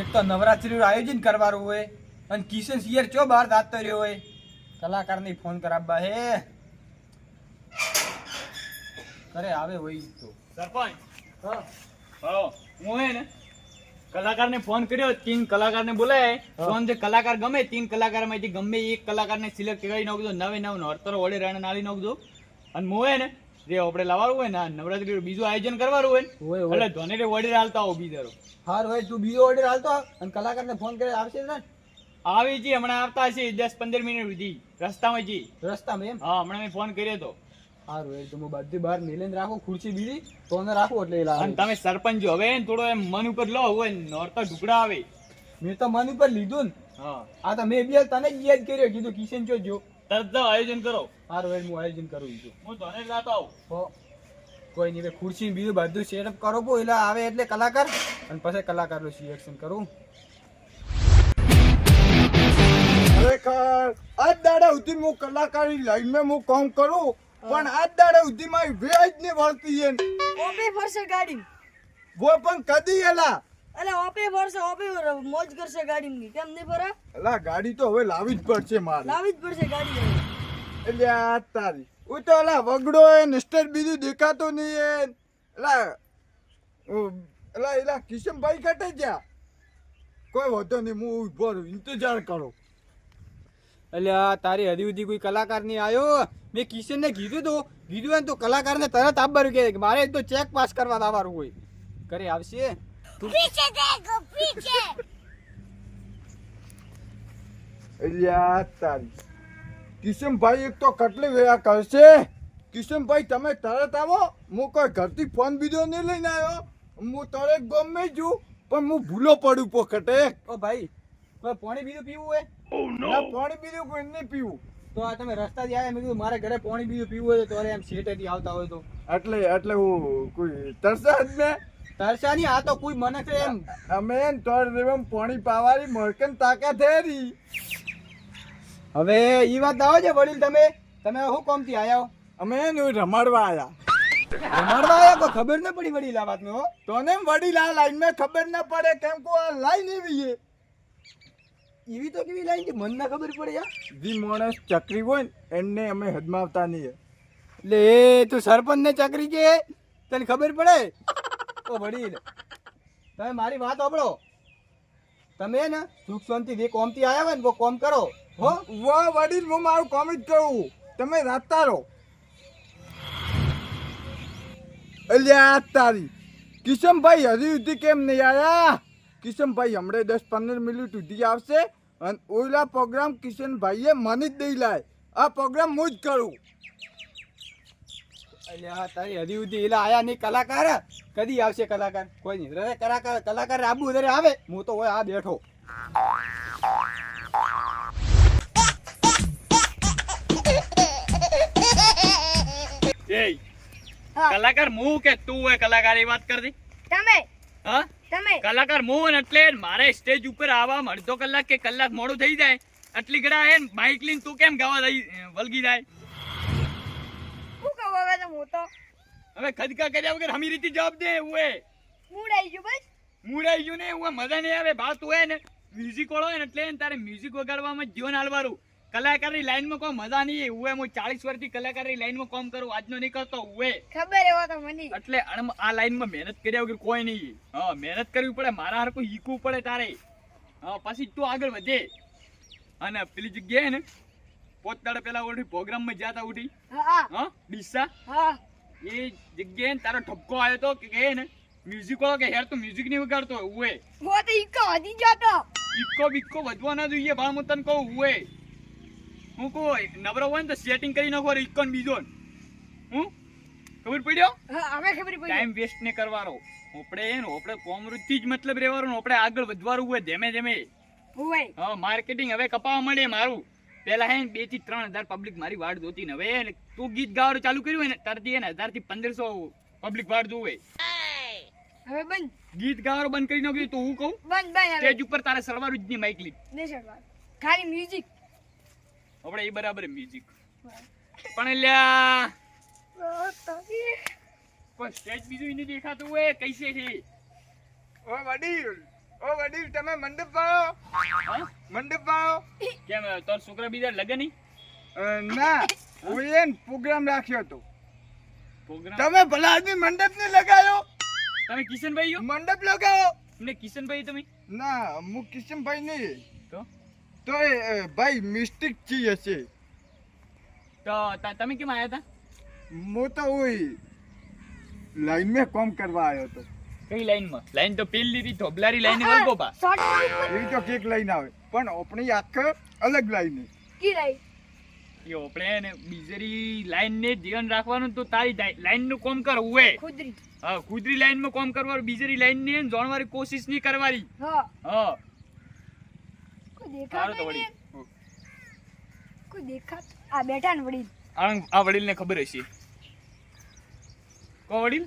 એક તો નવરાત્રીનું આયોજન કરવાનું હોય અને કિશન સિયર ચો બહાર દાતો રહ્યો હોય? કલાકારને ફોન કરાવવા હે? કરે આવે હોય તો. સરપંચ હા. હું હે ને કલાકારને ફોન કર્યો તીન કલાકારને બોલાય. ફોન જે કલાકાર ગમે તીન કલાકારમાંથી ગમે એક કલાકારને સિલેક્ટ કરી નાખજો નવે નવ નોરતરો વડે રાણા નાળી નાખજો. અને હું હે ને જે આપણે લાવવાનું હોય ને નવરાત્રી બીજું આયોજન કરવાનું હોય ને એટલે ધોને ઓર્ડર હાલતા આવો બીજારો. હાર ભાઈ તું બીજો ઓર્ડર હાલતો અને કલાકારને ફોન કરે આવશે ને? આવી જી હમણાં આવતા હશે દસ પંદર મિનિટ સુધી. રસ્તામાં જી. રસ્તામાં એમ? હા હમણાં મેં ફોન કર્યો તો. હારું હોય તો બધી બહાર મેલીને રાખો ખુરશી બીજી તો અમે રાખો એટલે એ અને લાવે તમે સરપંચ જો હવે થોડો એમ મન ઉપર લો હોય નોરતા ઢુકડા આવે. મેં તો મન ઉપર લીધું ને. હા. આ તો મેં બી તને જ યાદ કર્યો કીધું કિશન જો જો. તરત જાઓ, આયોજન કરો. હારું હોય હું આયોજન કરું છું હું તને લાતો આવું. હો કોઈ નહીં ખુરશી બીજું બધું સેટઅપ કરો પો એટલે આવે એટલે કલાકાર. અને પછી કલાકારનું સિલેક્શન કરું. ખરેખર આજ દાડા સુધી હું કલાકારી લાઈનમાં હું કામ કરું પણ આજ દાડા સુધી મારી વેજ ને વળતી છે ઓબે ફરશે ગાડી. વો પણ કદી એલા. અલે ઓપે ભરશે ઓપે મોજ કરશે ગાડી કેમ નહીં ભરે? એલા ગાડી તો હવે લાવી જ પડશે મારે. લાવી જ પડશે ગાડી એટલે આ તારી. હું તો અલા વગડો એ નિસ્ટર બીજું દેખાતો નહીં એ. એલા ઓ, એલા કિશનભાઈ કટે ગયા. કોઈ વાંધો નહીં હું ઊભો રહું ઇંતજાર કરો. એટલે આ તારી હજી સુધી કોઈ કલાકાર નહીં આવ્યો? મેં કિશનને કીધું તો. કીધું એમ તો કલાકારને તરત આપવાનું કે મારે તો ચેક પાસ કરવા આવવાનું હોય. ઘરે આવશે? તું એટલે આ તારી કિશનભાઈ એક તો કેટલી વેળા કરશે કિશનભાઈ તમે તરત આવો હું કોઈ ઘરથી ફોન બીજો નહીં લઈને આવ્યો હું તરત ગમે છું પણ હું ભૂલો પડું પોખટે ઓ ભાઈ કોઈ પાણી બીજું પીવું હોય ના પાણી બીજું કોઈ નહીં પીવું. તો આ તમે રસ્તાથી આવ્યા મેં કીધું મારે ઘરે પાણી બીજું પીવું હોય તો એમ શેટેથી આવતા હોય તો. એટલે એટલે હું કોઈ તરસા જ મેં? તરસા નહીં આ તો કોઈ મને કે એમ. અમે એને તોર રેવમ પાણી પાવાની મરકન તાકાત હે હવે ઈ વાત આવો છે વડીલ તમે. તમે શું કોમથી આયા હો? અમે એને રમાડવા આયા. રમાડવા આયા? કોઈ ખબર ન પડી વડીલ આ વાતનો નો તોને એમ વડીલ આ લાઈનમાં ખબર ના પડે કેમ કો આ લાઈન એવી છે. એવી તો કેવી લાઈન છે? મને ના ખબર પડે યાર. જી માણસ ચકરી હોય ને એમને અમે હદમાવતા નહીં. એટલે એ તું સરપંચ ને ચકરી કે? તને ખબર પડે? ઓ વડીલ તમે મારી વાત સાંભળો. તમે ને સુખ શાંતિ જે કોમથી આવ્યા હોય ને કોમ કરો, હો? વાહ વડીલ હું મારું કોમ જ કહું તમે રાતા રહો. તારી. કિશનભાઈ હજી સુધી કેમ નહીં આવ્યા કિશનભાઈ હમણાં દસ પંદર મિનિટ સુધી આવશે અને ઓલા પ્રોગ્રામ કિશનભાઈએ મને જ દઈ લાય. આ પ્રોગ્રામ હું જ કરું. અલ્યા તારી હજી સુધી એલા આયા નહીં કલાકાર કદી આવશે કલાકાર? કોઈ નહીં. રે કલાકાર કલાકાર આબુ આવે. હું તો હોય આ બેઠો. હા. કલાકાર હું કે તું હોય કલાકાર એ વાત કરી તમે? હા? તમે? કલાકાર હું ને એટલે મારે સ્ટેજ ઉપર આવવા અડધો કલાક કે કલાક મોડું થઈ જાય. આટલી ગડા હે બાઇક લઈને તું કેમ ગાવા દઈ વલગી જાય શું કહું હવે તો હું તો હવે ખદકા કર્યા વગર હમી રીતે જવાબ દે હું આવી ગયું બસ? મુડાઈ ગયું ને હું મજા નહીં આવે ભાત હોય ને. મ્યુઝિક વાળો હોય ને એટલે તારે મ્યુઝિક વગાડવામાં જીવન હાલવાનું કલાકારની લાઈનમાં કોઈ મજા નહીં ઉએ હું ચાલીસ વર્ષથી કલાકારની લાઈનમાં કામ કરું આજનો નહીં કરતો ઉએ. ખબર એવો તો મને. એટલે આ લાઈનમાં મહેનત કર્યા વગર કોઈ નહીં. હા મહેનત કરવી પડે મારા હારખું શીખવું પડે તારે. હા પછી તું આગળ વધે. અને પેલી જગ્યાએ ને પોત દાડે પેલા ઓઠી પ્રોગ્રામમાં જ્યાં ઉઠી. હા. હા ડીસા. હા. એ જગ્યાએ તારો ઠપકો આવ્યો તો કે કહે ને મ્યુઝિક વાળો કે યાર તો મ્યુઝિક નહીં વગાડતો. ઉએ હો તો ઈકો વધી જતો. ઈકો બિક્કો વધવા ના જોઈએ ભાઈ હું તને કહું ઉએ હું કહું નવરો હોય ને તો સેટિંગ કરી નાખો ઈકો ને બીજો. હું? ખબર પડ્યો? હા હવે ખબર પડી. ટાઈમ વેસ્ટ ને કરવાનો. આપણે એ ને આપણે કોમૃતિ જ મતલબ રહેવાનું આપણે આગળ વધવાનું હોય ધીમે ધીમે. હોય હા માર્કેટિંગ હવે કપાવા મળે મારું. પેલા હે બેથી ત્રણ હજાર પબ્લિક મારી વાડ જોતી ને હવે તું ગીત ગાવાનું ચાલુ કર્યું હોય ને તારથી હે ને હજારથી પંદરસો પબ્લિક વાડ જોવે. હવે બંધ. ગીત ગાવાનું બંધ કરી નાખ્યું તો હું કહું? બંધ બંધ સ્ટેજ ઉપર તારે સળવાનું જ નહીં માઇક લીધ દેશરવા ખાલી મ્યુઝિક આપણે એ બરાબર મ્યુઝિક પણ લ્યા પણ સ્ટેજ બીજું નહીં દેખાતું હોય કૈસે છે ઓ વડીલ. ઓ વડીલ તમે મંડપ પાડો મંડપ પાડો કેમ તો છોકરા બીજા લગન નહીં? ના ઓયન પ્રોગ્રામ રાખ્યો હતો. પ્રોગ્રામ? તમે ભલા આદમી મંડપ ને લગાયો? તમે કિશનભાઈ યો મંડપ લગાવો. ને કિશનભાઈ તમે? ના હું કિશનભાઈ નહીં. તો? તો ભાઈ મિસ્ટેક ચી હશે? તો તમે કેમ આયા હતા હું તો લાઈન મેં કામ કરવા આવ્યો હતો. કઈ લાઈનમાં? લાઈન તો પેલી લીધી ધોબલારી લાઈન વળગો પા શોર્ટ એવી તો કેક લઈને આવે. પણ આપણી આખે અલગ લાઈન કી લાઈન? એ આપણે ને બીજરી લાઈન ને ધ્યાન રાખવાનું તો તારી લાઈનનું કામ કર ઉવે ખુદરી. હા ખુદરી લાઈનમાં કામ કરવાનું બીજરી લાઈન ને જાણવાની કોશિશ નહીં કરવાની. હા. હા. તો દેખાતું કોઈ દેખાત? આ બેઠા ને વડીલ. આ આ વડીલ ને ખબર હશે. કો વડીલ?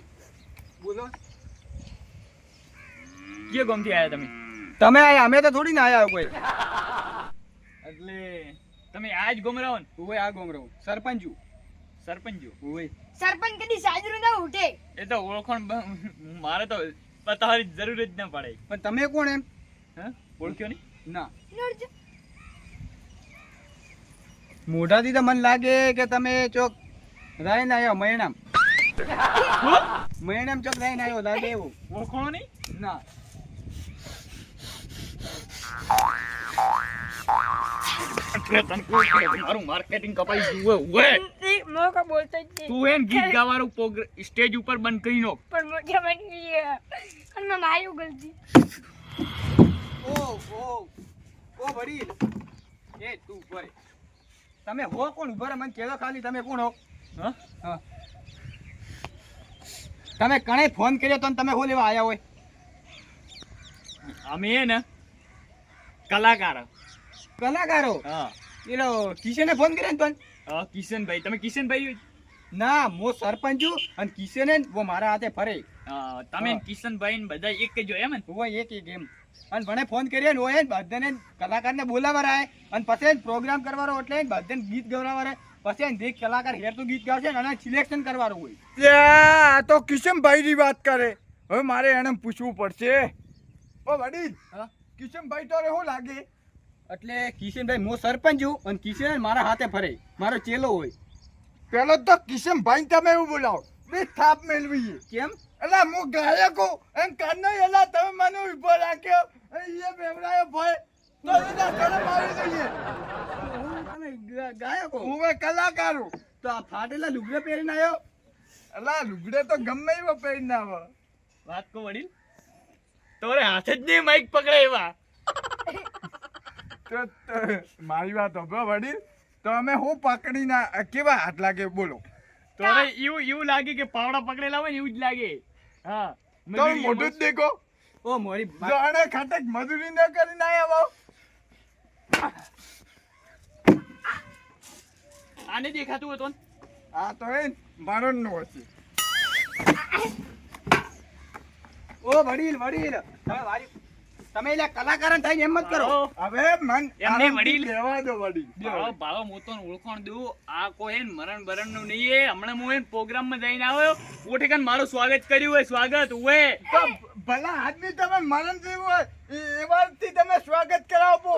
બોલો. કે ગામથી આયા તમે? તમે આયા અમે તો થોડી ના આયા કોઈ. એટલે તમે આ જ ગોમરાવો ને? ઓય આ ગોમરો સરપંચ. છું. સરપંચ? જો ઓય સરપંચ કદી સાજરું ના ઉઠે. એ તો ઓળખણ મારે તો બતાવવાની જરૂર જ ના પડે. પણ તમે કોણ એમ? હા? ઓળખ્યો નહીં? ના. મોઢાથી તો મને લાગે કે તમે ચોક રાયન આવ્યો મયણામ. મયણામ ચોક રાયન આવ્યો લાગે એવું. ઓળખણો નહીં? ના એટલે તને કોઈ કહે તો મારું માર્કેટિંગ કપાઈ ગયું હોય હોય મોકો બોલતો જ તું એન ગીત ગાવાનું પ્રોગ્ર- સ્ટેજ ઉપર બંધ કરી નાખ. પણ મોકે બની ગઈ અને મેં માર્યું ગલતી. ઓ ઓ ઓ વડીલ. એ તું ભાઈ તમે હો કોણ? ઊભા મને કહેજો ખાલી તમે કોણ હો? હા? હા. તમે કણે ફોન કર્યો તો તમે હો લેવા આવ્યા હોય? અમે ને કલાકાર. કલાકારો? હા. એલો કિશને ફોન કર્યો ને પણ કિશનભાઈ. તમે કિશનભાઈ ના મો સરપંચ છું અને કિશન વો મારા હાથે ફરે. તમે. કિશનભાઈ ને બધા એક જ એમ ને? હોય એક એક એમ. અને મને ફોન કર્યો ને હોય ને બધાને કલાકારને બોલાવવા રહે અને પછી પ્રોગ્રામ કરવાનો એટલે બધાને ગીત ગવડાવવા રહે પછી જે કલાકાર હેર તો ગીત ગાવશે ને અને સિલેક્શન કરવાનું હોય. આ તો કિશનભાઈની વાત કરે. હવે મારે એને પૂછવું પડશે. ઓ વડીલ. હા? કિશનભાઈ તો શું લાગે? એટલે કિશનભાઈ હું સરપંચ છું અને કિશન મારા હાથે ફરે. મારો ચેલો હોય. પેલો તો કિશનભાઈ તમે એવું બોલાવો. બે થાપ મેળવીએ. કેમ? એટલે હું ગાયક હું એમ કાનો એલા તમે મને ઊભો રાખ્યો. એ બેવડાયો ભાઈ તો એના ગાયક? હું કલાકાર હું. તો આ ફાટેલા લુગડા પહેરીને આવ્યો? અલા લુગડે તો ગમે એવો પહેરીને આવો. વાત કો વડીલ. તોરે હાથે જ નહીં માઈક પકડે એવા તો મારી વાત હોભળો વડીલ. તો અમે હું પકડીને કેવા હાથ લાગે બોલો. તોરે એવું એવું લાગે કે પાવડા પકડેલા હોય ને એવું જ લાગે. હા. તો મોઢું જ દેખો. ઓ મોરી જાણે ખાતે મજૂરી ન કરીને આવો. આને દેખાતું હતું આ તો એ મારણ નો હશે. ઓ વડીલ વડીલ. તમે વારી તમે એટલે કલાકાર થઈને એમ જ કરો. હવે મન એમ વડીલ. લેવા દો વડીલ. ભાવ ભાવ હું તો ઓળખાણ દઉં. આ કોઈ મરણ બરણનું નહીં એ હમણાં હું એન પ્રોગ્રામમાં જઈને આવ્યો. ઓઠે મારું સ્વાગત કર્યું હોય સ્વાગત હોય ભલા આદમી તમે મરણ જેવું હોય એવાથી તમે સ્વાગત કરાવો.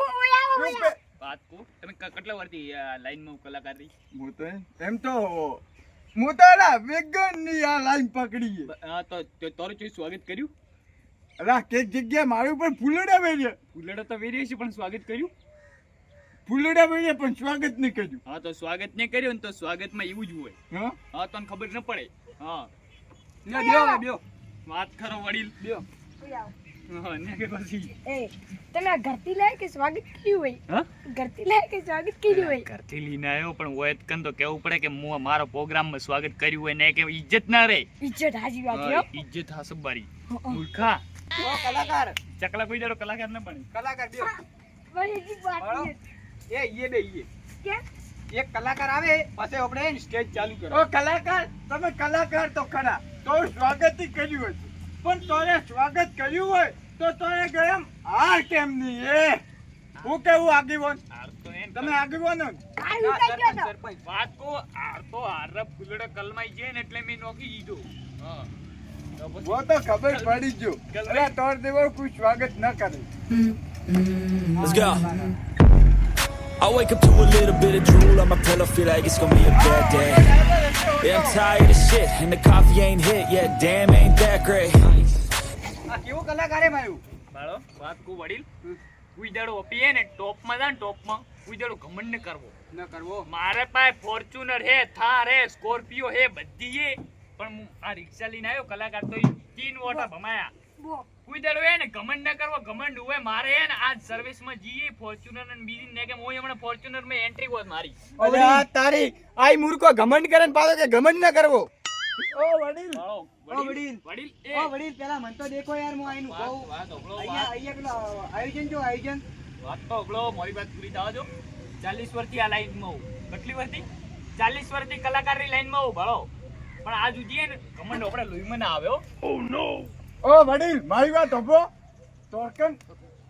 વાત કો તમે કેટલા વર્ષથી લાઈનમાં કલાકાર રહી? હું તો એમ- એમ તો હું વેગનની આ લાઈન પકડી હા, તો તો તારું ચોઈ સ્વાગત કર્યું? અલા કેક જગ્યાએ મારું પણ ફૂલડા વેર્યા ફૂલડા તો વેરીએ છે પણ સ્વાગત કર્યું? ફૂલડા વેર્યા પણ સ્વાગત નહીં કર્યું. હા તો સ્વાગત નહીં કર્યું ને તો સ્વાગતમાં એવું જ હોય. હા? હા તને ખબર ન પડે? હા. ના બેઓ બેઓ વાત ખરો વડીલ. બેઓ કે એ તમે આ ઘરથી લાય કે સ્વાગત કર્યું હોય? હા? લાય કે સ્વાગત કર્યું હોય? ઘરથી લઈને આવ્યો પણ હોય કન તો કેવું પડે કે હું મારો પ્રોગ્રામ સ્વાગત કર્યું હોય ને કે ઇજ્જત ના રહે. ઇજ્જત હાજી વાત હો. ઇજ્જત હાસબ બારી હં, હં. મૂર્ખા. કલાકાર. ચકલા કોઈ કલાકાર ના બને. કલાકાર વાત એ બે? એક કલાકાર આવે પછી આપણે સ્ટેજ ચાલુ કરો. ઓ કલાકાર? તમે કલાકાર તો ખરા. તો સ્વાગત કર્યું હશે પણ તોરે સ્વાગત કર્યું હોય તો તોરે ગરમ હાર કેમ નહીં એ? હું કેવું આગેવાન? તમે આગેવાન વાત કો હાર તો હાર ફૂલડો કલમાઈ જાય ને એટલે મેં નોકી દીધો. હા. તો ખબર પડી ગયો. એટલે તોર દેવો કોઈ સ્વાગત ના કરે. Let's go. I wake up to a little bit of drool on my pillow, feel like it's gonna be a bad day. Yeah, I'm tired of shit, and the coffee ain't hit yet. Yeah, Damn, ain't that great. આ કેવો કલાકાર હે મારું બાળો વાત કો વડીલ ઉઈદાડો અપીએ ને ટોપમાં જા ને ટોપમાં ઉઈદાડો ઘમંડ ન કરવો ન કરવો મારે પાસે ફોર્ચ્યુનર હે થાર હે સ્કોર્પિયો હે બધી હે પણ હું આ રિક્ષા લઈને આવ્યો કલાકાર તો તીન વોટા ભમાયા કોઈ દાડો હે ને ઘમંડ ન કરવો ઘમંડ બીજી ને કે હું એન્ટ્રી હોત મારી. આ તારી આઈ મૂર્ખો ઘમંડ કરે ને કરવો. આયોજન જો આયોજન. વાત તો મારી વાત પૂરી થવા જો 40 વર્ષથી આ લાઈનમાં હું કેટલી વર્ષથી? 40 વર્ષથી લાઈનમાં હું ભળો. પણ આજ ઉજીએ ને ઘમંડ આપણે લોહીમાં ના આવ્યો. Oh, ઓ વડીલ મારી વાત હભો તોરકન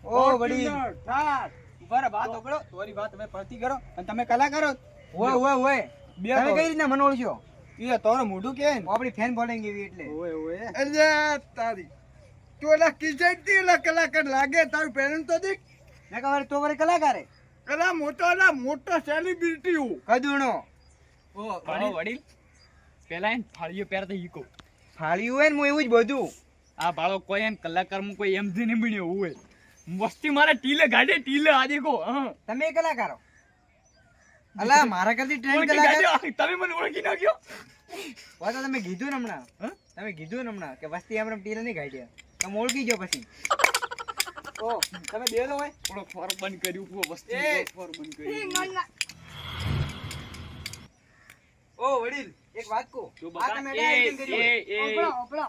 ઓ વડીલ. ઠાર ઊભા વાત ઓકળો તોરી વાત તમે પડતી કરો અને તમે કલાકારો ઓય ઓય ઓય. બે તમે કઈ રીતે મને ઓળખ્યો એ તોરો મોઢું કે આપણી ફેન બોલિંગ એવી એટલે. ઓય ઓય. એટલે તારી. તું એલા કિચડથી એલા કલાકાર લાગે તારું પેરેન્ટ તો દેખ. ના કવાર તો વરે કલાકારે. એલા મોટો એલા મોટો સેલિબ્રિટી હું. કદુણો ઓ વડીલ. પેલા એને ફાળીઓ પહેરતા હીકો ફાળીઓ હોય ને હું એવું જ બધું આ બાળો કોઈ એમ કલાકારમાં કોઈ એમ નહીં બન્યો હોય મસ્તી મારે ટીલે ગાડે ટીલે આ દેખો તમે કલાકારો. અલા મારા કરતી ટ્રેન કલાકાર તમે મને ઓળખી વાત તો તમે કીધું ને હમણાં. તમે કીધું ને હમણાં કે વસ્તી આપણે ટીલે નહીં ગાડ્યા તમે ઓળખી ગયો પછી. ઓ તમે બે હોય. થોડો ફોર બંધ કર્યું પૂરો વસ્તી ફોર બંધ કર્યું. ઓ વડીલ એક વાત કહો. આ તમે એ કરી ઓપડો ઓપડો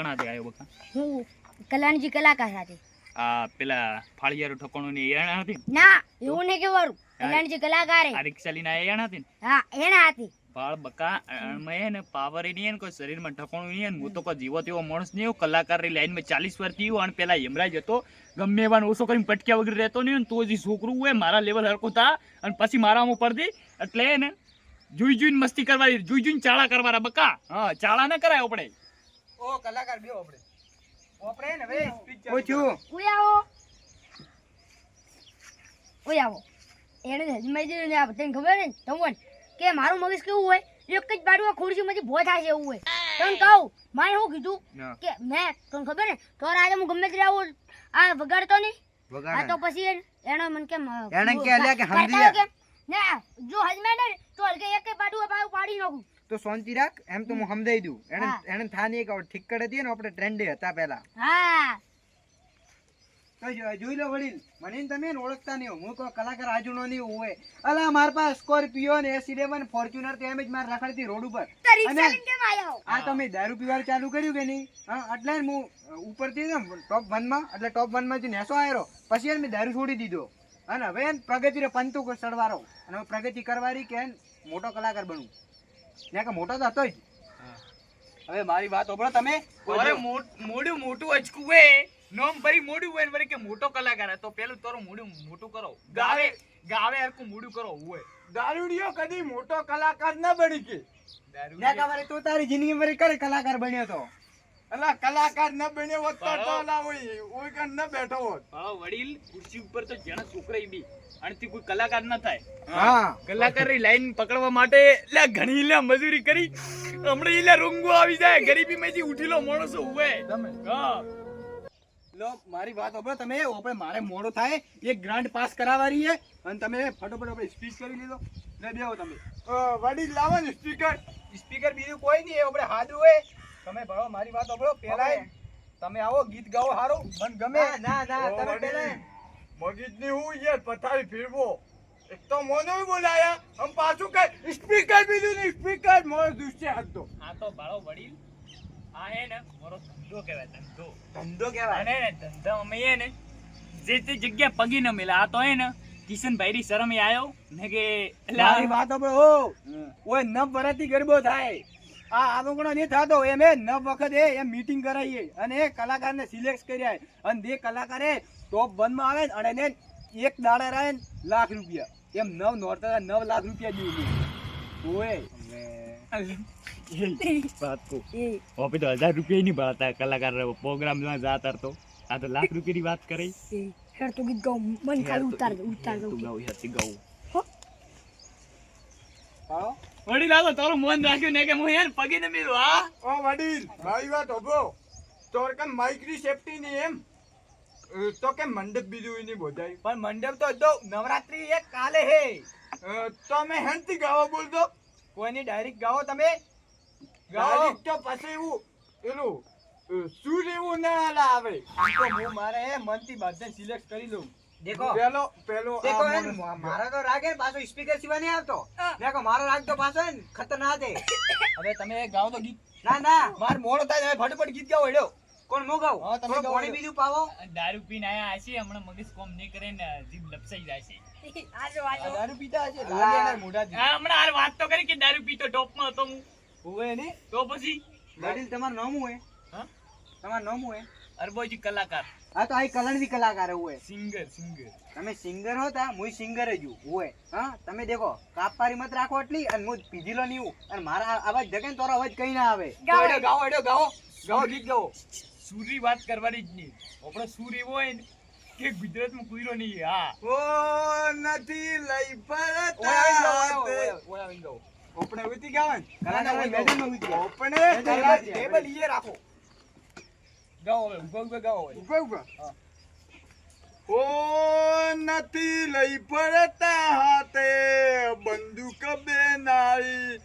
કણા દે આયો બકા? હું? કલાણજી કલાકાર સાથે. આ પેલા ફાળિયારો ઠકોણો ની એણા હતી ના? એવું ને કેવારું કલાણજી કલાકાર આ રિક્ષા લઈને એણા હતી હા એણા હતી. બાળ બકા મેં ને પાવર નહીં હે કોઈ શરીરમાં ઠકોણું નહીં હે ને હું તો કોઈ જીવો તેવો માણસ નહીં હું કલાકારની લાઈનમાં ચાલીસ વર્ષથી હું અને પેલા યમરાજ હતો. ગમે એવા ઓછો કરીને પટક્યા વગર રહેતો નહીં તો જે છોકરું હોય મારા લેવલ હરકો થા અને પછી મારામાં પડતી એટલે ને જોઈ જોઈને મસ્તી કરવાની જોઈ જોઈને ચાળા કરવાના બકા. હા ચાળા ના કરાય આપણે. ઓ કલાકાર બે આપણે. ઓપરે ને હવે ચાલુ હું આવો. કોઈ આવો. એને હજમાઈ દીધું ને આ બધાને ખબર ને? તમને કે મારું મગજ કેવું હોય? એક જ બાજુ ખુરશીમાંથી ભો થાય છે એવું હોય. તને કહું મારે શું કીધું? કે મેં તને ખબર ને તો આજે હું ગમે ત્યાં આવું આ વગાડતો નહીં. આ તો પછી એને- એને મને કેમ અ, કે અલ્યા કે સમજી ના જો હજમે ને તો હલકે એક પાડું પાડી નાખું. તો શાંતિ રાખ એમ તો હું સમજાઈ દઉં. એને એને થા નહીં કે ઠીક કરે હતી ને આપણે ટ્રેન્ડે હતા પહેલા. હા. તો જોઈ લો વડીલ મને તમે ઓળખતા નહીં હું. કોઈ કલાકાર આજુનો નહીં હોય અલા મારા પાસે સ્કોર્પિયો ને એસ ઇલેવન ફોર્ચ્યુનર તો એમ જ મારે રખડતી રોડ ઉપર. અને-? આ તમે દારૂ પીવાનું ચાલુ કર્યું કે નહીં? હા એટલે ને હું ઉપરથી ને ટોપ વનમાં એટલે ટોપ વનમાં થી નેસો આવ્યો પછી મેં દારૂ છોડી દીધો. અને હવે પ્રગતિ પ્રગતિ પંતુ સડવારો અને પ્રગતિ કરવાની કે મોટો કલાકાર બનવું ને કે મોટો તો હતો હવે મારી વાત ઓપડો તમે. અરે મોટ- મોટું અચકું હે. નોમ ભરી મોડું હોય ને કે મોટો કલાકાર હે, તો પેલું તારું મોડું મોટું કરો. ગાવે ગાવે હરખું મોડું કરો હોય. દારૂડિયો કદી મોટો કલાકાર ન બની કે. ને ખબર તું તારી જિંદગી ભરી કરે કલાકાર બન્યો તો? અલા કલાકાર ન બન્યો હોત તો બરાબર. તો અલા ઓય ઓય કણ ન બેઠો હોત. મારો વડીલ ખુરશી ઉપર તો જણા છોકરા બી. આનાથી કોઈ કલાકાર ન થાય. હા. કલાકારની લાઈન પકડવા માટે લે ઘણી લે મજૂરી કરી. હમણાં લે રૂંગો આવી જાય. ગરીબીમાંથી ઉઠીલો માણસો હોય તમે. હા. લો મારી વાત ઓપડો તમે. મારે મોડો થાય. એક ગ્રાન્ટ પાસ કરાવવાની છે. અને તમે ફટોફટ આપણે સ્પીચ કરી લીધો. લે બેહો તમે. વડીલ લાવો ને સ્પીકર સ્પીકર બીજું કોઈ નહીં. આપણે હાજર હોય. તમે ભણો મારી વાત સાંભળો પેલા તમે આવો ગીત ગાઓ હારું મને ગમે. ના ના ના તમે પેલા મગજની હું યાર પથારી ફેરવો. એક તો મોનો બોલાયા હમ પાછું કઈ સ્પીકર બીજું નહીં સ્પીકર મોર દુષ્ય હતો આ તો બાળો વડીલ. આ હે ને મારો ધંધો કહેવાય ધંધો. ધંધો કહેવાય? અને ને ધંધા અમે હે ને જે તે જગ્યા પગી ન મેલા. આ તો હે ને કિશનભાઈ ની શરમ આયો. ને કે એટલે મારી વાત ઓપડો ઓ ઓય ન ભરાતી ગરબો થાય. આ આદોગણો નહીં થતો. એમ એ નવ વખત એ એમ મીટિંગ કરાઈએ. અને એ કલાકારને સિલેક્ટ કર્યા અને જે કલાકારે ટોપ વનમાં આવે અને એને એક દાડા રહે લાખ રૂપિયા. એમ નવ નોરતા નવ લાખ રૂપિયા જેવું ઓય. વાત કહું. એ. તો હજાર રૂપિયા નહીં ભરતા. કલાકાર પ્રોગ્રામમાં જાતા તો. આ તો લાખ રૂપિયાની વાત કરી. તો ગીત ગાઉં. મન ખાલી ઉતાર ઉતાર દઉં તું ગાવ યાર ગાવ પાડો. વડીલ આ તો તારું મન રાખ્યું ને કે હું યાર પગે ને મેલું હા? ઓ વડીલ મારી વાત હોભો તોર કેમ માઇકની સેફટી ની એમ? તો કે મંડપ બીજું એની બોધાય? પણ મંડપ તો જો નવરાત્રી એક કાલે હે. તો અમે હેનથી ગાવો બોલતો. કોઈની ડાયરેક્ટ ગાવો તમે? ગાવો. તો પછી એવું પેલું શું એવું ના આવે? તો હું મારે મનથી બધા સિલેક્ટ કરી લઉં. દેખો. પેલો પેલો દેખો હે ને, માણસ. મારો તો રાગ હે પાછો સ્પીકર સિવાય નહીં આવતો. દેખો મારો રાગ તો પાછો હે ખતરનાક હે હવે તમે ગાઓ તો ગીત ના ના. માર મોડો થાય તમે ફટાફટ ગીત ગાઓ હેડો. કોણ મો ગાઉં? હા, તમે થોડું ગાઓ પાણી બીજું પાવો. દારૂ પીને આયા હશે હમણાં મગજ કોમ નહીં કરે ને જીભ લપસાઈ જાય છે. આજો આ આજો દારૂ પીતા હશે લાગે એના મોઢાથી. હમણાં હાલ વાત તો કરી કે દારૂ પીતો ટોપમાં હતો હું. હોવે ને. તો પછી? વડીલ તમારું નામ શું હા? તમારું નામ શું હે અરબોજી કલાકાર. હા તો આ કલણદી કલાકાર હોય. સિંગર સિંગર તમે સિંગર હોતા હું સિંગર જ હું હોય. હા તમે દેખો કાપારી મત રાખો એટલી અને હું પીધીલો નહીં હું. અને મારા અવાજ જગે ને તારો અવાજ કઈ ના આવે. ગાઓ હેડો ગાઓ ગાઓ ગીત ગાઓ. સુરી વાત કરવાની જ નહીં. આપણો સૂર એવો હોય ને કે ગુજરાતમાં કુઈરો નહીં હા. ઓ નથી લઈ પડતા. આપણે ઉતી ગાવા ને? કલાકાર હોય, મેદાનમાં ઉતરી જાય. આપણે ટેબલ ટેબલ ઈએ રાખો. ગાઓ હવે ઊભા ઊભા ગાઓ હવે. ઊભા ઊભા ઓ નથી લઈ પડતા હાથે બંદૂક બેનાઈ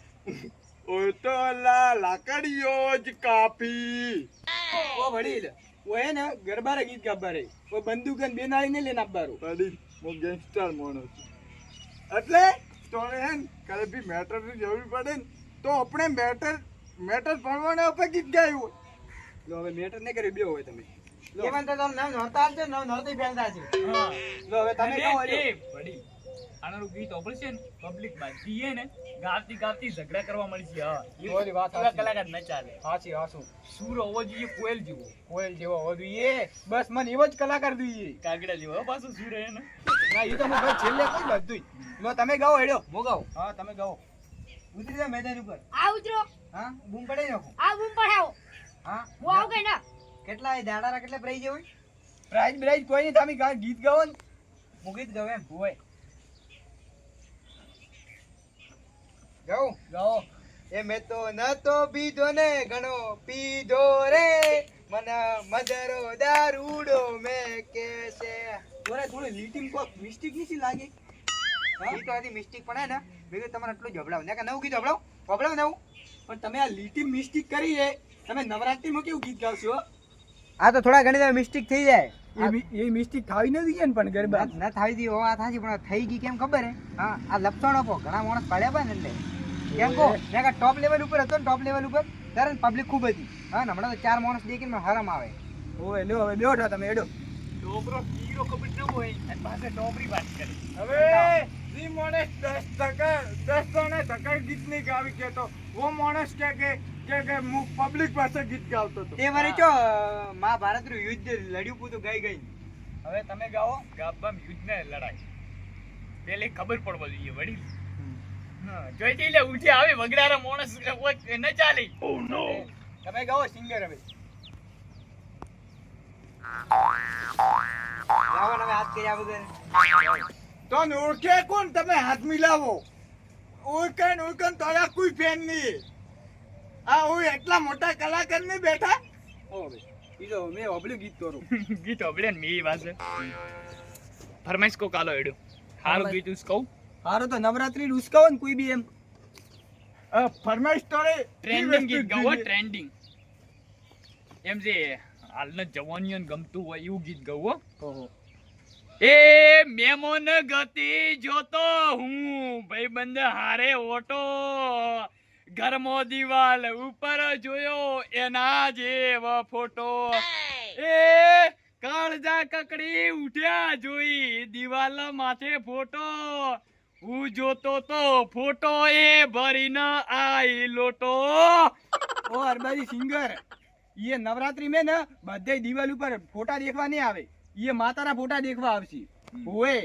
ઓ તો લાકડીઓ જ કાપી ઓ વડીલ ઓય ને ગરબારે ગીત ગાબારે ઓ બંદૂક ને લઈને આપબારું વડીલ હું ગેંગસ્ટર માણસ એટલે તોને હે ને કઈ મેટર મેટરની જરૂર પડે ને તો આપણે મેટર મેટર ભણવાના આપણે ગીત ગાયું લો હવે મેટર નહીં કરી બે હોય તમે. લો. તો તમે નામ નોરતા છે ને, નોરતી ફેલતા છે હા. લો હવે તમે કહો. એ વડી આનારું ગીત ઓપરેશન પબ્લિક બાજી હે ને ગાતી ગાતી ઝઘડા કરવા મળી છે હા ઓલી વાત એવા સાચી. કલાકાર ન ચાલે. હાચી હાસુ સૂર હોવો જોઈએ કોયલ જેવો. કોયલ જેવો હોવો જોઈએ. બસ મને એવો જ કલાકાર જોઈએ. કાગડા જેવો પાછો સૂર હે ને ના એ તો હું ભાઈ છેલ્લે કોઈ બધું લો તમે ગાઓ હેડ્યો મો ગાઓ હા તમે ગાઓ. ઉતરી જા મેદાન ઉપર. આ ઉતરો. હા બૂમ પડે નાખો. આ બૂમ પડાવો. હા? હું આવું કઈ ના. કેટલા દાડારા કેટલા પ્રાઇઝ હોય પ્રાઇઝ બ્રાઇઝ કોઈ નહીં તમે ગા- ગીત ગાઓ ને. મૂકી જ દઉં એમ હોય. ગાઉં? ગાઓ. એ મેં તો નતો પીધો ને ઘણો પીધો રે. મને મધરો દારૂડો મેં કે છે થોડા થોડી લીટી કોક મિસ્ટેક નથી લાગી? ઈ તો મિસ્ટેક પણ હે ને. બીજું તમારે આટલું જબડાવ ને કે નવું કીધું જબડાવ નવું. પણ તમે આ લીટી મિસ્ટેક કરી છે. તમે નવરાત્રીમાં કેવું ગીત ગાવશો? આ તો થોડા ઘણી મિસ્ટેક થઈ જાય. એ મિસ્ટેક થાવી નથી ને પણ ગરબા. ના થાવી દી આ થાજી પણ થઈ ગઈ કેમ ખબર હે? હા. આ લપસણ આપો ઘણા માણસ પાડ્યા પણ એટલે કેમ કહો? મેં કે ટોપ લેવલ ઉપર હતો ને ટોપ લેવલ ઉપર ત્યારે પબ્લિક ખૂબ હતી. હા ને હમણાં તો ચાર માણસ દેખીને મને હરમ આવે. ઓય લ્યો હવે બેઠો તમે એડો છોકરો કીરો ખબર ન હોય અને પાસે ટોપરી વાત કરે. હવે જી માણસ દસ ટકા દસ જણે ટકા ગીત નહીં ગાવી કેતો વો માણસ કે કે કે કે હું પબ્લિક પાસે ગીત ગાવતો હતો. તે વારે ચો મહાભારતનું યુદ્ધ લડ્યું પૂતું ગઈ ગઈ. હવે તમે ગાઓ. ગાબામ યુદ્ધ ને લડાઈ પેલી ખબર પડવા જોઈએ વડી જોઈ જઈ લે ઉઠી આવે વગડારા માણસ ન ચાલે. તમે ગાઓ સિંગર હવે. લાવો હવે હાથ કર્યા વગર. તો ઓળખે કોણ? તમે હાથ મિલાવો. ઓળખે ને ઓળખે તારા કોઈ ફેન નહીં. આ હું એટલા મોટા કલાકાર ને બેઠા? ઓ ઈ મેં ઓબલું ગીત કરું. ગીત ઓબડે ને મી વાસે ફરમાઈશ કો કાલો એડો હારું ગીત ઉસ કહું હારું તો નવરાત્રી ઉસકાવો ને કોઈ બી એમ. અ, ફરમાઈશ તોડે ટ્રેન્ડિંગ ગીત ગાવો ટ્રેન્ડિંગ એમ જે હાલના જવાનીઓને ગમતું હોય એવું ગીત ગાવો ઓહો. એ મેમોન ગતિ જોતો હું ભાઈબંધ હારે ઓટો. ઘરમો દિવાલ ઉપર જોયો એના જેવો ફોટો. એ કાળજા કકડી ઉઠ્યા જોઈ દિવાલ માથે ફોટો. હું જોતો તો ફોટો એ ભરી ન આઈ લોટો. ઓ અરબાજી સિંગર એ નવરાત્રી મેં ને બધે દિવાલ ઉપર ફોટા દેખવા નહીં આવે. એ માતાના ફોટા દેખવા આવશે. ઓએ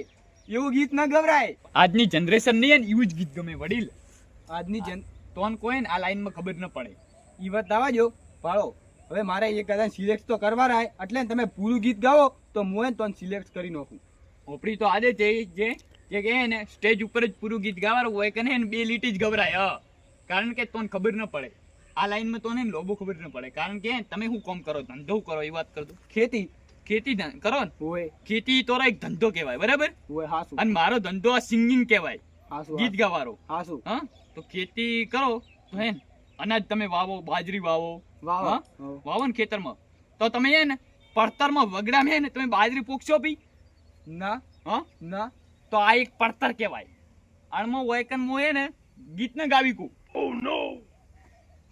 એવું ગીત ન ગવરાય. આજની જનરેશન નહીં એવું જ ગીત ગમે વડીલ. આજની જન તોન કોઈ આ લાઈનમાં ખબર ન પડે. એ વાત દાવા જો હવે મારે એક કદાચ સિલેક્ટ તો કરવા રહે એટલે તમે પૂરું ગીત ગાવો તો હું એને તો સિલેક્ટ કરી નાખું. ઓપડી તો આદે છે જે જે કે હે ને સ્ટેજ ઉપર જ પૂરું ગીત ગાવાનું હોય કે ને એને બે લીટી જ ગભરાય હ. કારણ કે તોને ખબર ન પડે. આ લાઈનમાં તો ને લોબો ખબર ન પડે. કારણ કે તમે શું કામ કરો? ધંધો કરો એ વાત કરતો ખેતી. ખેતી કરો ને? ખેતી તો એક ધંધો કહેવાય બરાબર? અને મારો ધંધો આ સિંગિંગ કહેવાય. ગીત ગાવાનો. હાસુ. હા? તો ખેતી કરો તો હે અનાજ તમે વાવો બાજરી વાવો? વાવો. ને ખેતરમાં. તો તમે હે ને પડતરમાં વગડા હે ને તમે બાજરી પૂકશો ભી ના. હા? ના. તો આ એક પડતર કહેવાય. આણમાં વયકન મો હે ને ગીત ને ગાવી કુ. ઓ નો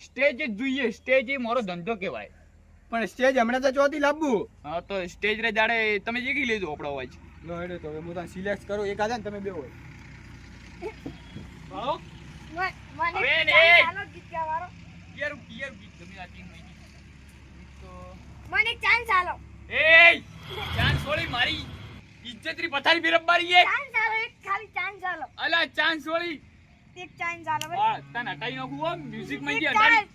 સ્ટેજ જ જોઈએ સ્ટેજ એ મારો ધંધો કહેવાય. પણ સ્ટેજ હમણાં તો ચોથી લાવવું હા તો સ્ટેજ રે જાડે તમે જીગી લેજો આપણો અવાજ. લો હેડો તો હવે હું તને સિલેક્ટ કરું. એક આજા ને તમે બે હોય. મને હવે ને. ગીત ગીત તો મને ચાન્સ આલો એ ચાન્સ ઓળી મારી ઇજ્જતરી પથારી ફેરવવાની એ. ચાન્સ આલો એક ખાલી ચાન્સ આલો અલા ચાન્સ ઓળી એક ચાન્સ આલો હા તને હટાઈ નાખું હો મ્યુઝિકમાં જે હટાઈ.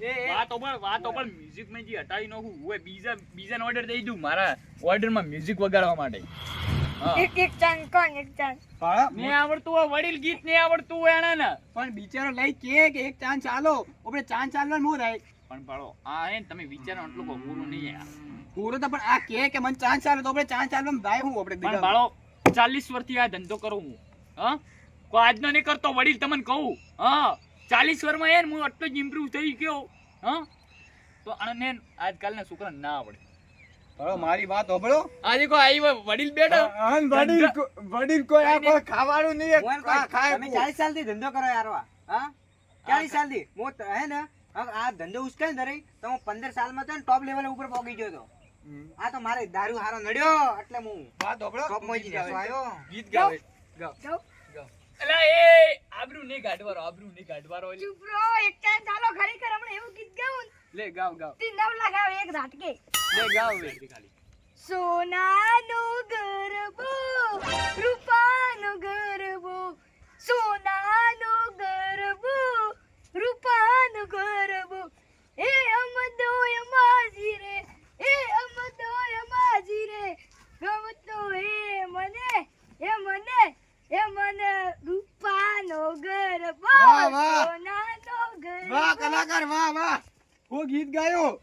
એ એ. વાત ઓપણ વાત ઓપણ મ્યુઝિકમાં જે હટાવી નાખું હું બીજા બીજા ઓર્ડર દઈ દઉં મારા ઓર્ડરમાં મ્યુઝિક વગાડવા માટે. એક એક ચાન્સ કોણ એક ને આવડતું હોય વડીલ ગીત ને આવડતું હોય એના ને. પણ બિચારો લઈ કે કે એક ચાંદ ચાલો આપણે ચાન્સ ચાલવા હું થાય? પણ ભાળો આ હે ને તમે વિચારો એટલું કોઈ પૂરું નહીં આ. પૂરો તો પણ આ કે કે મને ચાન્સ આલો તો આપણે ચાન્સ આલવા ભાઈ હું આપણે પણ ભેગા. ચાલીસ વર્ષથી આ ધંધો કરું હું હા? કો આજનો નહીં કરતો વડીલ તમને કહું હા? ચાલીસ વર્ષમાં માં ને હું આટલો જ ઇમ્પ્રુવ થઈ ગયો હા? તો આને આજકાલના છોકરા ના આવડે. પાડો મારી વાત હોભળો. આજે કોઈ આવી વડીલ બેઠો. અન વડીલ વડીલ કોઈ આ કોઈ ખાવાનું નહીં ખાય તમે 40 સાલથી ધંધો કરો યારવા હા? ચાલીસ સાલથી મો હે ને આ ધંધો ઉસકે ને ધરી તો હું સાલમાં તો ટોપ લેવલ ઉપર પહોંચી ગયો તો. આ તો મારે દારૂ હારો નડ્યો એટલે હું વાત હોભળો. ટોપમાં જઈને આવ્યો ગીત ગાવે. ગાવ એલા એ આબરૂ નહીં કાઢવારો આબરૂ નહીં કાઢવારો ચૂપ રહો એક ચાલો ખરી કર હમણાં એવું ગીત ગાવું લે ગાવ ગાવ. તે નવ લગાવે એક ઝાટકે. લે ગાવ લે ખાલી સોનાનું ગરબો રૂપાનો ગરબો સોનાનો ગરબો રૂપાનો ગરબો. એ અમદોય માજી રે એ અમદોય માજી રે. ગમતો એ મને એ મને એ મને રૂપાનો ગરબો વાહ, વાહ. સોનાનો ગરબો. વાહ કલાકાર વાહ વાહ. હું ગીત ગાયો.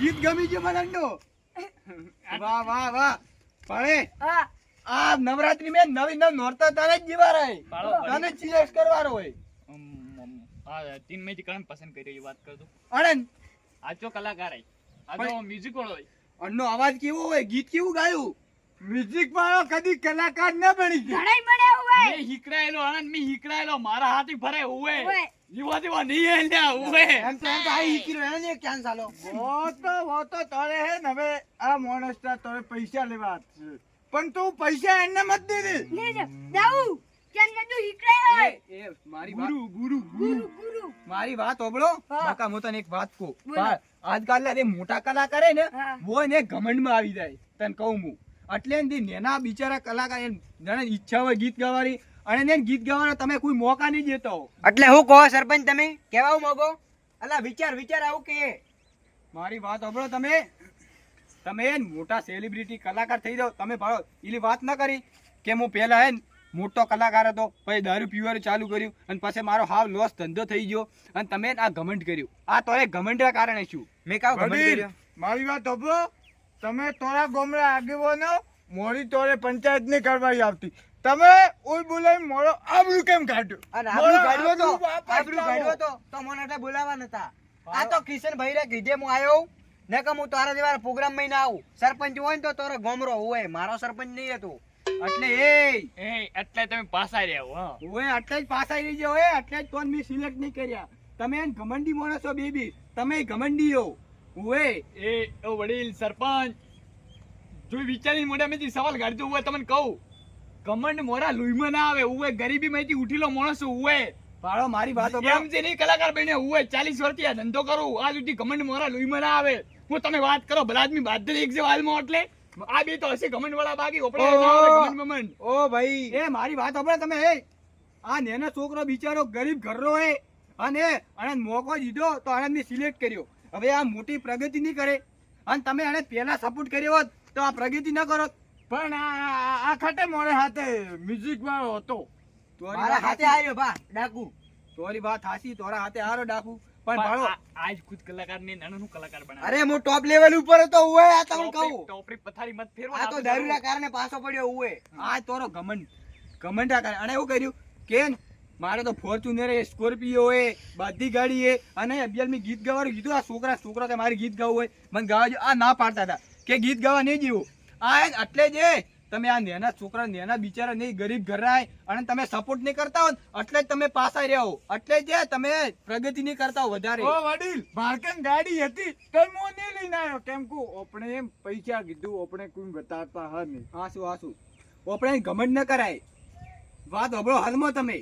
ગીત ગમી ગયું મલંડો વાહ વાહ વાહ. પડે. આ નવરાત્રી મેં નવી નવ નોરતા તને જ જીવા રહે તને સિલેક્ટ કરવાનો હોય. હા તીનમાંથી કણ પસંદ કરી એ વાત કર. દઉં અણન આચો કલાકાર આય. આજો મ્યુઝિક વાળો હોય. અણનો અવાજ કેવો હોય? ગીત કેવું ગાયું? મ્યુઝિક વાળો કદી કલાકાર ન બની જાય ઘણાય મળે હોય. મેં હિકરાયેલો અણન મેં હિકરાયેલો મારા હાથી ફરે ઉવે જીવા જીવા હે લે ઉવે એમ તો એમ તો આ ઈકી રહ્યો એને એક ચાન્સ આલો તો વો તો તારે હે ને આ માણસના તારે પૈસા લેવા પણ તું પૈસા એને મત દીધી લે જા જાઉં કેમ ને તું ઈકરે હે એ મારી ગુરુ ગુરુ ગુરુ ગુરુ મારી વાત ઓબળો. બાકા હું તને એક વાત કહું બોલો. બા- આજકાલના મોટા કલાકાર હે ને વો ને ઘમંડમાં આવી જાય તને કહું હું એટલે ને નેના બિચારા કલાકાર એને ઈચ્છા હોય ગીત ગાવાની અને એને ગીત ગાવાનો તમે કોઈ મોકા નહીં દેતો. એટલે હું કહો સરપંચ તમે કેવા મોગો અલા વિચાર વિચાર આવું કે? મારી વાત સાંભળો તમે. તમે મોટા સેલિબ્રિટી કલાકાર થઈ જાઓ. તમે ભાડો એની વાત ના કરી કે હું પહેલા હે મોટો કલાકાર હતો પછી દારૂ પીવાનું ચાલુ કર્યું અને પછી મારો હાવ લોસ ધંધો થઈ ગયો અને તમે આ ઘમંડ કર્યું. આ તો એ ઘમંડના કારણે શું મેં કાવ ઘમંડ કર્યો? મારી વાત સાંભળો. તમે તોરા ગોમડા આગેવાનો મોડી તોરે પંચાયતની કરવાઈ આવતી. તમે ઉલ બોલાઈ મોડો આબરૂ કેમ કાઢ્યો? અને આબરૂ કાઢ્યો તો? આબરૂ. કાઢ્યો તો? તો મને એટલે બોલાવા નતા આ તો કિશન ભાઈ રે કીધે હું આવ્યો ને કે હું તારા જેવા પ્રોગ્રામમાં ના આવું. સરપંચ હોય ને તો તારો ગોમરો હોય મારો સરપંચ નહીં હતો એટલે એ એ એટલે તમે પાછા રહ્યા હો ઓએ એટલે જ પાછા રહી ગયો ઓએ એટલે જ તોન મેં સિલેક્ટ નહીં કર્યા. તમે એન ઘમંડી માણસો છો બેબી. તમે ઘમંડી હો. ઓએ એ ઓ વડીલ સરપંચ. જો વિચારીને મોઢામાંથી સવાલ કાઢજો હું તમને કહું. કમંડ મોરા લુઈમાં ના આવે ઉવે ગરીબી માંથી ઉઠીલો માણસ ઉવે. પાડો મારી વાત એમ. છે નહીં કલાકાર બન્યો ઉવે ચાલીસ વર્ષથી આ ધંધો કરું. આ સુધી કમંડ મોરા લુઈમાં ના આવે. હું તમે વાત કરો ભલા આદમી બાદ એક જે વાલમાં એટલે આ બે તો હશે કમંડ વાળા બાકી. કમંડ ઓ ભાઈ. એ મારી વાત સાંભળો તમે એ. આ નેનો છોકરો બિચારો ગરીબ ઘરનો હે. અને આણંદ મોકો દીધો તો આણંદને સિલેક્ટ કર્યો. હવે આ મોટી પ્રગતિ નહીં કરે. અને તમે આને પહેલા સપોર્ટ કર્યો હોત તો આ પ્રગતિ ન કરો. પણ આ ખાતે મોરે હાથે મ્યુઝિક વાળો હતો. તોરી મારા હાથે આવ્યો બા ડાકુ. તોરી વાત હાસી તોરા હાથે હારો ડાકુ. પણ ભાળો આજ ખુદ કલાકાર ને નાનું કલાકાર બનાવ્યો અરે હું ટોપ લેવલ ઉપર હતો હું આ તમને કહું. ટોપરી- પથારી મત ફેરવો આ તો દારૂના કારણે પાછો પડ્યો હું. આ તોરો ઘમંડ. ઘમંડા કરે અને એવું કર્યું કે મારે તો ફોર્ચ્યુનર એ સ્કોર્પિયો એ બધી ગાડી એ અને અભિયાન ગીત ગાવાનું કીધું. આ છોકરા છોકરા કે મારે ગીત ગાવું હોય. મને ગાવા જો આ ના પાડતા હતા. કે ગીત ગાવા નહીં જીવું. આ એટલે જે તમે આ નેના છોકરા નેના બિચારા નહીં ગરીબ ઘરના અને તમે સપોર્ટ નહીં કરતા હો એટલે જ તમે પાસા રહ્યા એટલે જે તમે પ્રગતિ નહીં કરતા વધારે. ઓ વડીલ ભારકન ગાડી હતી તો હું નહીં લઈને આવ્યો? કેમ કુ આપણે એમ પૈસા કીધું આપણે કોઈ બતાવતા હા નહીં. હાસુ હાસુ. આપણે ઘમંડ ન કરાય. વાત હબળો હાલમાં તમે.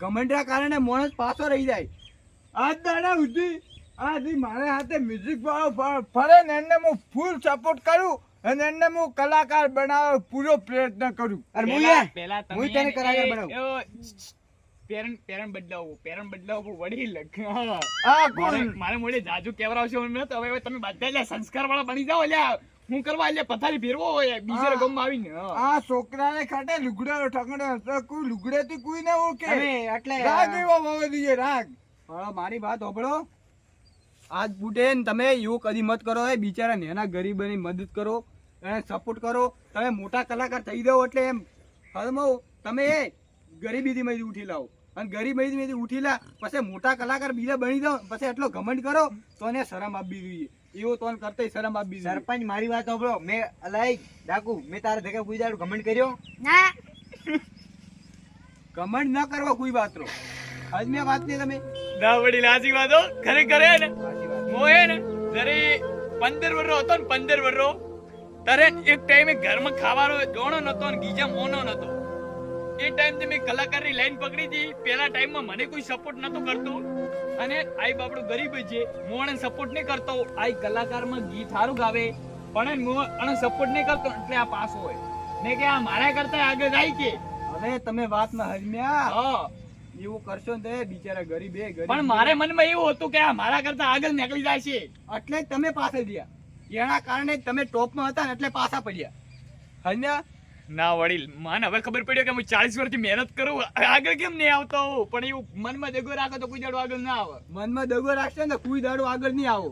ઘમંડના કારણે માણસ પાછો રહી જાય. આજ દાડા સુધી આજી મારે હાથે મ્યુઝિક વાળો ફરે ને એને હું ફૂલ સપોર્ટ કરું. અને એને હું કલાકાર બનાવવા પૂરો પ્રયત્ન કરું. અરે હું પેલા- હું તને કલાકાર બનાવું. પેરણ પેરણ બદલાવો પેરણ બદલાવો વડીલ હા. આ કોણ? મારે મોડે જાજુ કેવરાવશો એમ તો હવે તમે બધા લ્યા સંસ્કાર વાળા બની જાઓ લ્યા. હું કરવા એટલે પથારી ફેરવો હોય બીજા ગમ આવીને. આ છોકરાને ખાટે લુગડો ઠકડો હતો. કોઈ લુગડેથી કોઈ ના ઓકે એટલે રાગ એવો હોવો દીજે રાગ. મારી વાત સાંભળો આજ બુટે ને તમે એવું કદી મત કરો એ બિચારા નેના ગરીબની મદદ કરો. એને સપોર્ટ કરો. તમે મોટા કલાકાર થઈ જાઓ એટલે એમ. હલમો તમે એ ગરીબીથી માંથી ઉઠી લાવો. અને ગરીબીથી ઉઠી લા પછી મોટા કલાકાર બીજા બની જાઓ પછી એટલો ઘમંડ કરો તો એને શરમ આપવી જોઈએ. એવો તો કરતા શરમ આપવી જોઈએ. સરપંચ મારી વાત સાંભળો. મેં અલાઈ ડાકુ મેં તારા ભેગા કોઈ દાડો ઘમંડ કર્યો? ના. ઘમંડ ન કરવા કોઈ વાત રો આજ મેં વાત નહીં તમે. ના વડીલ લાજી વાતો ખરેખર હે ને? હું હે ને જરી પંદર વર્ષનો હતો ને પંદર વર્ષનો ત્યારે એક ટાઈમે ઘરમાં ખાવાનો દોણો નતો ને ગીજા મોનો નતો એ ટાઈમ મેં કલાકારની લાઈન પકડી હતી. પેલા ટાઈમમાં મને કોઈ સપોર્ટ નતો કરતો. અને આઈ બાપડો ગરીબ છે. હું એને સપોર્ટ નહીં કરતો. આઈ કલાકારમાં ગીત સારું ગાવે. પણ હું એને સપોર્ટ નહીં કરતો એટલે આ પાસ હોય. મેં કે આ મારા કરતા આગળ જાય કે? હવે તમે વાતમાં હજમ્યા હા. એવું કરશો ને બિચારા ગરીબ ગરીબ પણ મારે મનમાં એવું હતું કે આ મારા કરતા આગળ નીકળી જાય છે. એટલે તમે પાછળ ગયા એના કારણે તમે ટોપમાં હતા ને એટલે પાછા પડ્યા. હન્યા ના વડીલ મને હવે ખબર પડ્યો કે હું ચાલીસ વર્ષથી મહેનત કરું આગળ કેમ નહીં આવતો હોઉં? પણ એવું મનમાં દગો રાખો તો કોઈ દાડો આગળ ના આવે. મનમાં દગો રાખશે ને કોઈ દાડો આગળ નહીં આવો.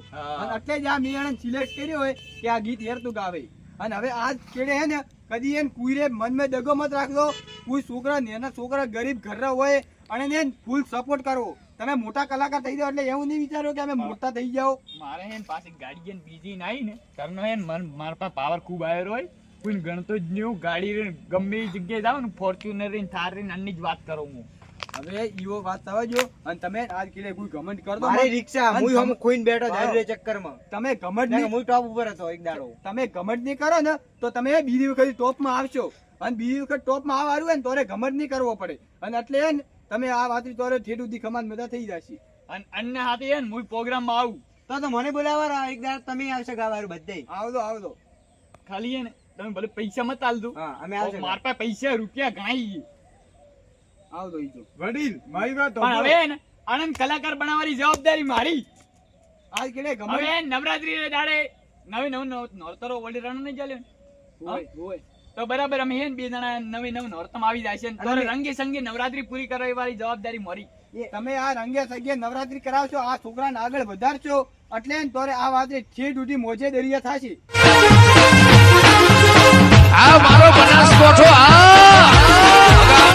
એટલે જ આ મેં સિલેક્ટ કર્યો હોય કે આ ગીત હેર તું ગાવે. અને હવે આ કેડે હે ને કદી એને કુઈરે મનમાં દગો મત રાખજો કોઈ છોકરા નેના છોકરા ગરીબ ઘરના હોય અને એને ફૂલ સપોર્ટ કરવો. તમે મોટા કલાકાર થઈ જાવ એટલે એવું નહીં વિચારો કે અમે મોટા થઈ જાઓ. મારે હે પાછી ગાડી બીજી નાઈ ને ઘરનો હે મન મારા પાસે પાવર ખૂબ આવ્યો હોય. કોઈ ગણતો જ નહીં ગાડી ગમે એ જગ્યાએ જાઉં ને ફોર્ચ્યુનર થાર રે આની જ વાત કરું હું. હવે ઈવો વાત થવાજો અને તમે આજ કીધે કોઈ ઘમંડ કર દો મારી રિક્ષા હું હમ ખોઈને બેઠો રે ચક્કરમાં. તમે ઘમંડ નહીં હું ટોપ ઉપર હતો એક દાડો. તમે ઘમંડ નહીં કરો ને તો તમે બીજી વખત ટોપમાં આવશો. અને બીજી વખત ટોપમાં આવવાનું હોય ને તોરે ઘમંડ નહીં કરવો પડે. અને એટલે તમે આ વાતરી તોરે ઠેઠ સુધી ખમાન બધા થઈ જશે. અને અન્ય હાથે હે ને હું પ્રોગ્રામમાં આવું. તો તો મને બોલાવવા એક દાડ તમે આવશે ગાવાર બધે. આવજો આવજો. ખાલી હે ને તમે ભલે પૈસા મત આલજો. હા અમે આવશે માર પાસે પૈસા રૂપિયા ઘણાઈ આવજો ઈજો વડીલ મારી વાત પણ હવે ને આનંદ કલાકાર બનાવવાની જવાબદારી મારી. આજ કેડે હવે નવરાત્રી નવરાત્રી દાડે નવી નવ નવતરો વળી રણ નહીં ચાલ્યો હોય હોય. તો બરાબર અમે હે બે જણા નવી નવ નોરતમ આવી જાય છે તો રંગે સંગે નવરાત્રી પૂરી કરાવી વાળી જવાબદારી મારી. તમે આ રંગે સંગે નવરાત્રી કરાવશો આ છોકરાને આગળ વધારશો એટલે તોરે આ વાત છે ડૂટી મોજે દરિયા થશે. આ મારો બનાસકોઠો આ